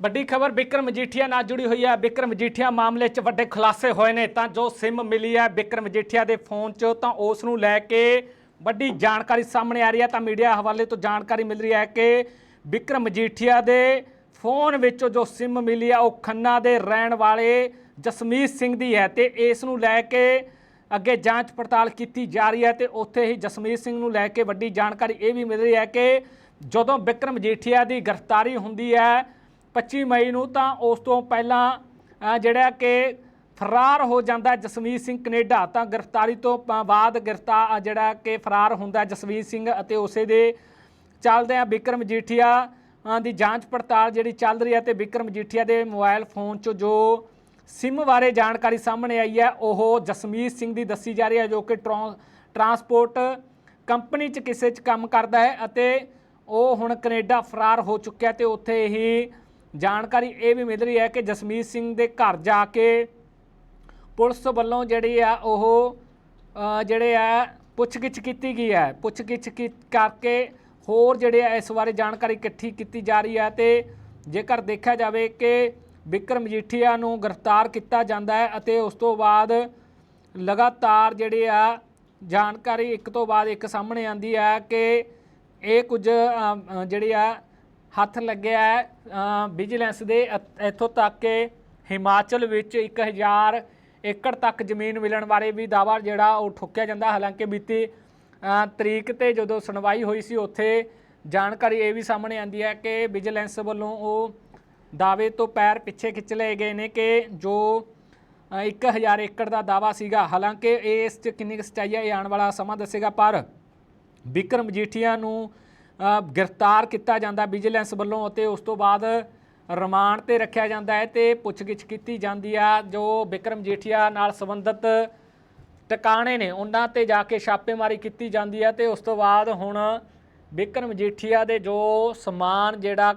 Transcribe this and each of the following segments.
ਵੱਡੀ ਖਬਰ ਵਿਕਰਮ ਮਜੀਠੀਆ ਨਾਲ ਜੁੜੀ ਹੋਈ ਹੈ। ਵਿਕਰਮ ਮਜੀਠੀਆ ਮਾਮਲੇ 'ਚ ਵੱਡੇ ਖੁਲਾਸੇ ਹੋਏ ਨੇ। ਤਾਂ ਜੋ ਸਿਮ ਮਿਲੀ ਹੈ ਵਿਕਰਮ ਮਜੀਠੀਆ ਦੇ ਫੋਨ 'ਚ, ਤਾਂ ਉਸ ਨੂੰ ਲੈ ਕੇ ਵੱਡੀ ਜਾਣਕਾਰੀ ਸਾਹਮਣੇ ਆ ਰਹੀ ਹੈ। ਤਾਂ ਮੀਡੀਆ ਹਵਾਲੇ ਤੋਂ ਜਾਣਕਾਰੀ ਮਿਲ ਰਹੀ ਹੈ ਕਿ ਵਿਕਰਮ ਮਜੀਠੀਆ ਦੇ ਫੋਨ ਵਿੱਚੋਂ ਜੋ ਸਿਮ ਮਿਲੀ ਹੈ, ਉਹ ਖੰਨਾ ਦੇ ਰਹਿਣ ਵਾਲੇ ਜਸਮੀਤ ਸਿੰਘ ਦੀ ਹੈ ਤੇ ਇਸ ਨੂੰ ਲੈ ਕੇ ਅੱਗੇ ਜਾਂਚ ਪੜਤਾਲ ਕੀਤੀ ਜਾ ਰਹੀ ਹੈ ਤੇ ਉੱਥੇ ਹੀ ਜਸਮੀਤ ਸਿੰਘ ਨੂੰ ਲੈ ਕੇ ਵੱਡੀ ਜਾਣਕਾਰੀ ਇਹ ਵੀ ਮਿਲ ਰਹੀ ਹੈ ਕਿ ਜਦੋਂ ਵਿਕਰਮ ਜੀਠੀਆ ਦੀ ਗ੍ਰਿਫਤਾਰੀ ਹੁੰਦੀ ਹੈ 25 ਮਈ ਨੂੰ ਤਾਂ ਉਸ ਤੋਂ ਪਹਿਲਾਂ ਜਿਹੜਾ ਕਿ ਫਰਾਰ ਹੋ ਜਾਂਦਾ ਜਸਮੀਤ ਸਿੰਘ ਕੈਨੇਡਾ, ਤਾਂ ਗ੍ਰਿਫਤਾਰੀ ਤੋਂ ਬਾਅਦ ਗ੍ਰਿਫਤਾਰ ਜਿਹੜਾ ਕਿ ਫਰਾਰ ਹੁੰਦਾ ਹੈ ਜਸਮੀਤ ਸਿੰਘ ਅਤੇ ਉਸੇ ਦੇ ਚੱਲਦੇ ਆ ਵਿਕਰਮ ਜੀਠੀਆ ਦੀ ਜਾਂਚ ਪੜਤਾਲ ਜਿਹੜੀ ਚੱਲ ਰਹੀ ਹੈ ਤੇ ਵਿਕਰਮ ਜੀਠੀਆ ਦੇ ਮੋਬਾਈਲ ਫੋਨ 'ਚ ਜੋ ਸਿਮ ਬਾਰੇ ਜਾਣਕਾਰੀ ਸਾਹਮਣੇ ਆਈ ਹੈ, ਉਹ ਜਸਮੀਤ ਸਿੰਘ ਦੀ ਦੱਸੀ ਜਾ ਰਹੀ ਹੈ ਜੋ ਕਿ ਟਰਾਂ- ਟਰਾਂਸਪੋਰਟ ਕੰਪਨੀ 'ਚ ਕਿਸੇ 'ਚ ਕੰਮ ਕਰਦਾ ਹੈ ਅਤੇ ਉਹ ਹੁਣ ਕੈਨੇਡਾ ਫਰਾਰ ਹੋ ਚੁੱਕਿਆ ਤੇ ਉੱਥੇ ਹੀ ਜਾਣਕਾਰੀ ਇਹ ਵੀ ਮਿਲ ਰਹੀ ਹੈ ਕਿ ਜਸਮੀਤ ਸਿੰਘ ਦੇ ਘਰ ਜਾ ਕੇ ਪੁਲਿਸ ਵੱਲੋਂ ਜਿਹੜੀ ਆ ਉਹ ਜਿਹੜੇ ਆ, ਪੁੱਛਗਿੱਛ ਕੀਤੀ ਗਈ ਹੈ। ਪੁੱਛਗਿੱਛ ਕੀ- ਕਰਕੇ ਹੋਰ ਜਿਹੜੇ ਆ ਇਸ ਬਾਰੇ ਜਾਣਕਾਰੀ ਇਕੱਠੀ ਕੀਤੀ ਜਾ ਰਹੀ ਹੈ ਤੇ ਜੇਕਰ ਦੇਖਿਆ ਜਾਵੇ ਕਿ ਵਿਕਰਮ ਮਜੀਠੀਆ ਨੂੰ ਗ੍ਰਿਫਤਾਰ ਕੀਤਾ ਜਾਂਦਾ ਹੈ ਅਤੇ ਉਸ ਤੋਂ ਬਾਅਦ ਲਗਾਤਾਰ ਜਿਹੜੇ ਆ ਜਾਣਕਾਰੀ ਇੱਕ ਤੋਂ ਬਾਅਦ ਇੱਕ ਸਾਹਮਣੇ ਆਂਦੀ ਹੈ ਕਿ ਇਹ ਕੁਝ ਜਿਹੜੀ ਆ ਹੱਥ ਲੱਗਿਆ ਹੈ ਵਿਜੀਲੈਂਸ ਦੇ ਇੱਥੋਂ ਤੱਕ ਕਿ ਹਿਮਾਚਲ ਵਿੱਚ 1000 ਏਕੜ ਤੱਕ ਜ਼ਮੀਨ ਮਿਲਣ ਬਾਰੇ ਵੀ ਦਾਅਵਾ ਜਿਹੜਾ ਉਹ ਠੋਕਿਆ ਜਾਂਦਾ। ਹਾਲਾਂਕਿ ਬੀਤੀ ਤਰੀਕ ਤੇ ਜਦੋਂ ਸੁਣਵਾਈ ਹੋਈ ਸੀ ਉੱਥੇ ਜਾਣਕਾਰੀ ਇਹ ਵੀ ਸਾਹਮਣੇ ਆਂਦੀ ਹੈ ਕਿ ਵਿਜੀਲੈਂਸ ਵੱਲੋਂ ਉਹ ਦਾਅਵੇ ਤੋਂ ਪੈਰ ਪਿੱਛੇ ਖਿੱਚ ਲਏ ਗਏ ਨੇ ਕਿ ਜੋ ਅ, 1000 ਏਕੜ ਦਾ ਦਾਅਵਾ ਸੀਗਾ। ਹਾਲਾਂਕਿ ਇਸ 'ਚ ਕਿੰਨੀ ਕੁ ਸੱਚਾਈ ਹੈ ਇਹ ਆਉਣ ਵਾਲਾ ਸਮਾਂ ਦੱਸੇਗਾ ਪਰ ਵਿਕਰਮ ਮਜੀਠੀਆ ਨੂੰ ਗ੍ਰਿਫਤਾਰ ਕੀਤਾ ਜਾਂਦਾ ਵਿਜੀਲੈਂਸ ਵੱਲੋਂ ਅਤੇ ਉਸ ਤੋਂ ਬਾਅਦ ਰਿਮਾਂਡ ਤੇ ਰੱਖਿਆ ਜਾਂਦਾ ਹੈ ਤੇ ਪੁੱਛਗਿੱਛ ਕੀਤੀ ਜਾਂਦੀ ਆ, ਜੋ ਵਿਕਰਮ ਮਜੀਠੀਆ ਨਾਲ ਸੰਬੰਧਿਤ ਟਿਕਾਣੇ ਨੇ, ਉਹਨਾਂ ਤੇ ਜਾ ਕੇ ਛਾਪੇਮਾਰੀ ਕੀਤੀ ਜਾਂਦੀ ਹੈ ਤੇ ਉਸ ਤੋਂ ਬਾਅਦ ਹੁਣ ਵਿਕਰਮ ਮਜੀਠੀਆ ਦੇ ਜੋ ਸਮਾਨ ਜਿਹੜਾ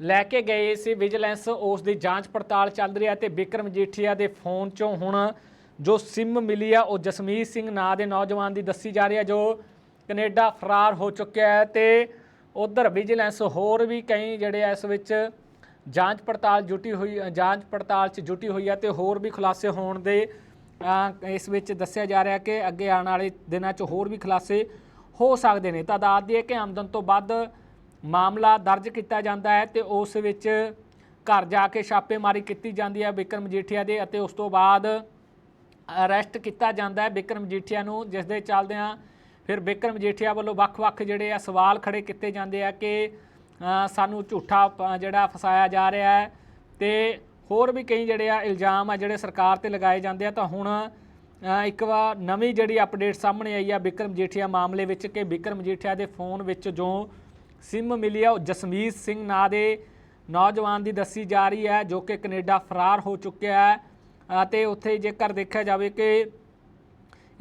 ਲੈ ਕੇ ਗਏ ਸੀ ਵਿਜੀਲੈਂਸ, ਉਸ ਦੀ ਜਾਂਚ ਪੜਤਾਲ ਚੱਲ ਰਹੀ ਹੈ ਤੇ ਵਿਕਰਮ ਜੀਠੀਆ ਦੇ ਫੋਨ ਚੋਂ ਹੁਣ ਜੋ ਸਿਮ ਮਿਲੀ ਆ, ਉਹ ਜਸਮੀਤ ਸਿੰਘ ਨਾਂ ਦੇ ਨੌਜਵਾਨ ਦੀ ਦੱਸੀ ਜਾ ਰਹੀ ਹੈ ਜੋ ਕੈਨੇਡਾ ਫਰਾਰ ਹੋ ਚੁੱਕਿਆ ਹੈ ਤੇ ਉਧਰ ਵਿਜੀਲੈਂਸ ਹੋਰ ਵੀ ਕਈ ਜਿਹੜੇ ਇਸ ਵਿੱਚ ਜਾਂਚ ਪੜਤਾਲ ਜੁਟੀ ਹੋਈ ਜਾਂਚ ਪੜਤਾਲ 'ਚ ਜੁਟੀ ਹੋਈ ਹੈ ਤੇ ਹੋਰ ਵੀ ਖੁਲਾਸੇ ਹੋਣ ਦੇ ਇਸ ਵਿੱਚ ਦੱਸਿਆ ਜਾ ਰਿਹਾ ਕਿ ਅੱਗੇ ਆਉਣ ਵਾਲੇ ਦਿਨਾਂ 'ਚ ਹੋਰ ਵੀ ਖੁਲਾਸੇ ਹੋ ਸਕਦੇ ਨੇ। ਤਾਂ ਦੱਸ ਦਈਏ ਕਿ ਆਮਦਨ ਤੋਂ ਵੱਧ ਮਾਮਲਾ ਦਰਜ ਕੀਤਾ ਜਾਂਦਾ ਹੈ ਤੇ ਉਸ ਵਿੱਚ ਘਰ ਜਾ ਕੇ ਛਾਪੇਮਾਰੀ ਕੀਤੀ ਜਾਂਦੀ ਹੈ ਵਿਕਰਮ ਜੀਠੀਆ ਦੇ ਅਤੇ ਉਸ ਤੋਂ ਬਾਅਦ ਅਰੈਸਟ ਕੀਤਾ ਜਾਂਦਾ ਹੈ ਵਿਕਰਮ ਜੀਠੀਆ ਨੂੰ, ਜਿਸ ਦੇ ਚੱਲਦਿਆਂ ਫਿਰ ਬਿਕਰਮ ਜੀਠੀਆ ਵੱਲੋਂ ਵੱਖ-ਵੱਖ ਜਿਹੜੇ ਆ ਸਵਾਲ ਖੜੇ ਕੀਤੇ ਜਾਂਦੇ ਆ ਕਿ ਸਾਨੂੰ ਝੂਠਾ ਜਿਹੜਾ ਫਸਾਇਆ ਜਾ ਰਿਹਾ ਹੈ ਤੇ ਹੋਰ ਵੀ ਕਈ ਜਿਹੜੇ ਆ ਇਲਜ਼ਾਮ ਆ ਜਿਹੜੇ ਸਰਕਾਰ ਤੇ ਲਗਾਏ ਜਾਂਦੇ ਆ ਤਾਂ ਹੁਣ ਇੱਕ ਵਾਰ ਨਵੀਂ ਜਿਹੜੀ ਅਪਡੇਟ ਸਾਹਮਣੇ ਆਈ ਆ ਬਿਕਰਮ ਜੀਠੀਆ ਮਾਮਲੇ ਵਿੱਚ ਕਿ ਬਿਕਰਮ ਜੀਠੀਆ ਦੇ ਫੋਨ ਵਿੱਚ ਜੋ ਸਿਮ ਮਿਲੀ ਆ ਉਹ ਜਸਮੀਤ ਸਿੰਘ ਨਾਂ ਦੇ ਨੌਜਵਾਨ ਦੀ ਦੱਸੀ ਜਾ ਰਹੀ ਹੈ ਜੋ ਕਿ ਕੈਨੇਡਾ ਫਰਾਰ ਹੋ ਚੁੱਕਿਆ ਹੈ ਅਤੇ ਉੱਥੇ ਜੇਕਰ ਦੇਖਿਆ ਜਾਵੇ ਕਿ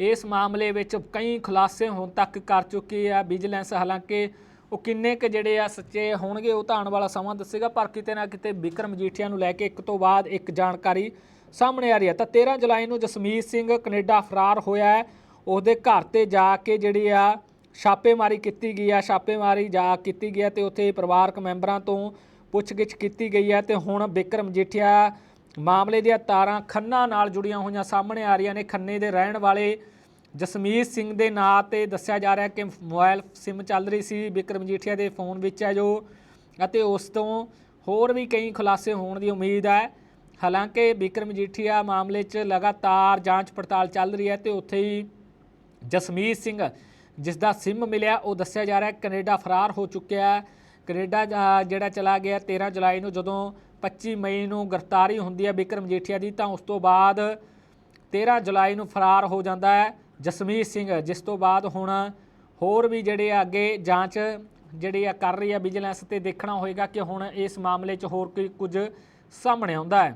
ਇਸ ਮਾਮਲੇ ਵਿੱਚ ਕਈ ਖੁਲਾਸੇ ਹੁਣ ਤੱਕ ਕਰ ਚੁੱਕੀ ਆ ਵਿਜੀਲੈਂਸ। ਹਾਲਾਂਕਿ ਉਹ ਕਿੰਨੇ ਕੁ ਜਿਹੜੇ ਆ ਸੱਚੇ ਹੋਣਗੇ ਉਹ ਤਾਂ ਆਉਣ ਵਾਲਾ ਸਮਾਂ ਦੱਸੇਗਾ, ਪਰ ਕਿਤੇ ਨਾ ਕਿਤੇ ਵਿਕਰਮ ਜੀਠੀਆ ਨੂੰ ਲੈ ਕੇ ਇੱਕ ਤੋਂ ਬਾਅਦ ਇੱਕ ਜਾਣਕਾਰੀ ਸਾਹਮਣੇ ਆ ਰਹੀ ਹੈ। ਤਾਂ 13 ਜੁਲਾਈ ਨੂੰ ਜਸਮੀਤ ਸਿੰਘ ਕੈਨੇਡਾ ਫਰਾਰ ਹੋਇਆ ਹੈ। ਉਹਦੇ ਘਰ ਤੇ ਜਾ ਕੇ ਜਿਹੜੀ ਆ ਛਾਪੇਮਾਰੀ ਕੀਤੀ ਗਈ ਆ, ਛਾਪੇਮਾਰੀ ਜਾ ਕੀਤੀ ਗਈ ਹੈ ਤੇ ਉੱਥੇ ਪਰਿਵਾਰਕ ਮੈਂਬਰਾਂ ਤੋਂ ਪੁੱਛਗਿੱਛ ਕੀਤੀ ਗਈ ਹੈ ਤੇ ਹੁਣ ਵਿਕਰਮ ਜੀਠੀਆ ਮਾਮਲੇ ਦੀਆਂ ਤਾਰਾਂ ਖੰਨਾ ਨਾਲ ਜੁੜੀਆਂ ਹੋਈਆਂ ਸਾਹਮਣੇ ਆ ਰਹੀਆਂ ਨੇ। ਖੰਨੇ ਦੇ ਰਹਿਣ ਵਾਲੇ ਜਸਮੀਤ ਸਿੰਘ ਦੇ ਨਾਂ ਤੇ ਦੱਸਿਆ ਜਾ ਰਿਹਾ ਕਿ ਮੋਬਾਈਲ ਸਿਮ ਚੱਲ ਰਹੀ ਸੀ ਵਿਕਰਮ ਜੀਠੀਆ ਦੇ ਫੋਨ ਵਿੱਚ ਹੈ ਜੋ, ਅਤੇ ਉਸ ਤੋਂ ਹੋਰ ਵੀ ਕਈ ਖੁਲਾਸੇ ਹੋਣ ਦੀ ਉਮੀਦ ਹੈ। ਹਾਲਾਂਕਿ ਵਿਕਰਮ ਜੀਠੀਆ ਮਾਮਲੇ 'ਚ ਲਗਾਤਾਰ ਜਾਂਚ ਪੜਤਾਲ ਚੱਲ ਰਹੀ ਹੈ ਤੇ ਉੱਥੇ ਹੀ ਜਸਮੀਤ ਸਿੰਘ ਜਿਸ ਦਾ ਸਿਮ ਮਿਲਿਆ, ਉਹ ਦੱਸਿਆ ਜਾ ਰਿਹਾ ਹੈ, ਕੈਨੇਡਾ ਫਰਾਰ ਹੋ ਚੁੱਕਿਆ ਹੈ। ਕੈਨੇਡਾ ਜਿਹੜਾ ਚਲਾ ਗਿਆ 13 ਜੁਲਾਈ ਨੂੰ ਜਦੋਂ 25 ਮਈ ਨੂੰ ਗ੍ਰਿਫਤਾਰੀ ਹੁੰਦੀ ਹੈ ਵਿਕਰਮ ਜੀਠੀਆ ਦੀ, ਤਾਂ ਉਸ ਤੋਂ ਬਾਅਦ 13 ਜੁਲਾਈ ਨੂੰ ਫਰਾਰ ਹੋ ਜਾਂਦਾ ਹੈ ਜਸਮੀਤ ਸਿੰਘ, ਜਿਸ ਤੋਂ ਬਾਅਦ ਹੁਣ ਹੋਰ ਵੀ ਜਿਹੜੇ ਆ ਅੱਗੇ ਜਾਂਚ ਜਿਹੜੀ ਆ ਕਰ ਰਹੀ ਹੈ ਵਿਜੀਲੈਂਸ ਤੇ ਦੇਖਣਾ ਹੋਏਗਾ ਕਿ ਹੁਣ ਇਸ ਮਾਮਲੇ 'ਚ ਹੋਰ ਕੀ ਕੁਝ ਸਾਹਮਣੇ ਆਉਂਦਾ ਹੈ।